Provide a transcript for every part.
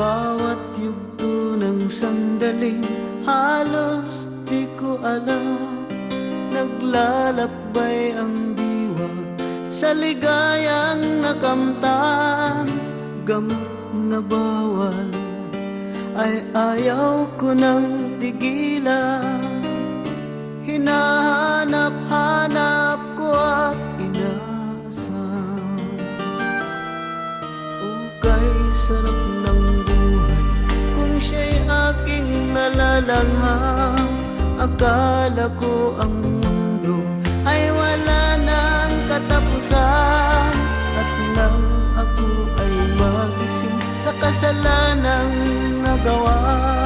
bawat yugto ng sandaling Halos di ko alam. Naglalakbay ang diwa Sa ligayang nakamtan. Gamot na bawal Ay ayaw ko nang tigilan. Hinahanap-hanap ko at Ukay sarap ng aking nalalangham Akala ko ang mundo Ay wala nang katapusan. At nang ako ay magising Sa kasalanang nagawa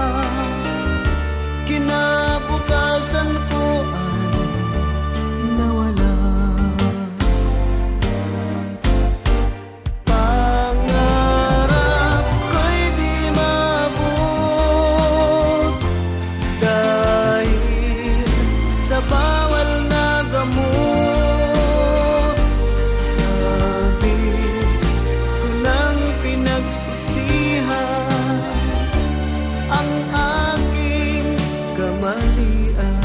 kamalian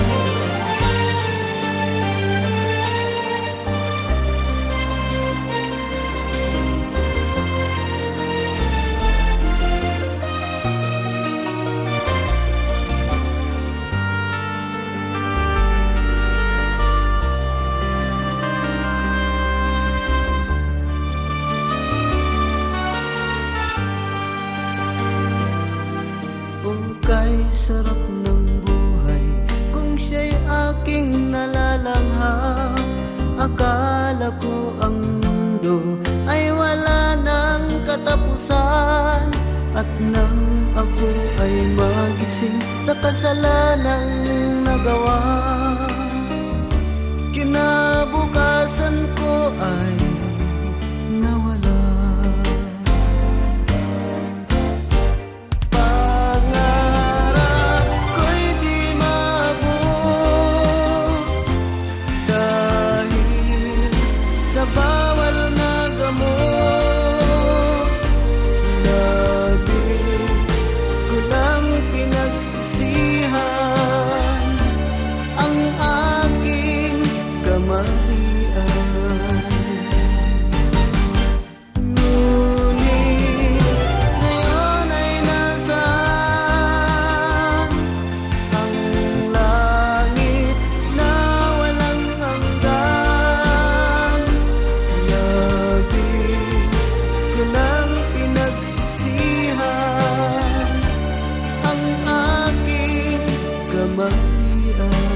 kay sarap Akala ko ang mundo Ay wala nang katapusan. At nang ako ay magising Sa kasalanang nagawa ay Maria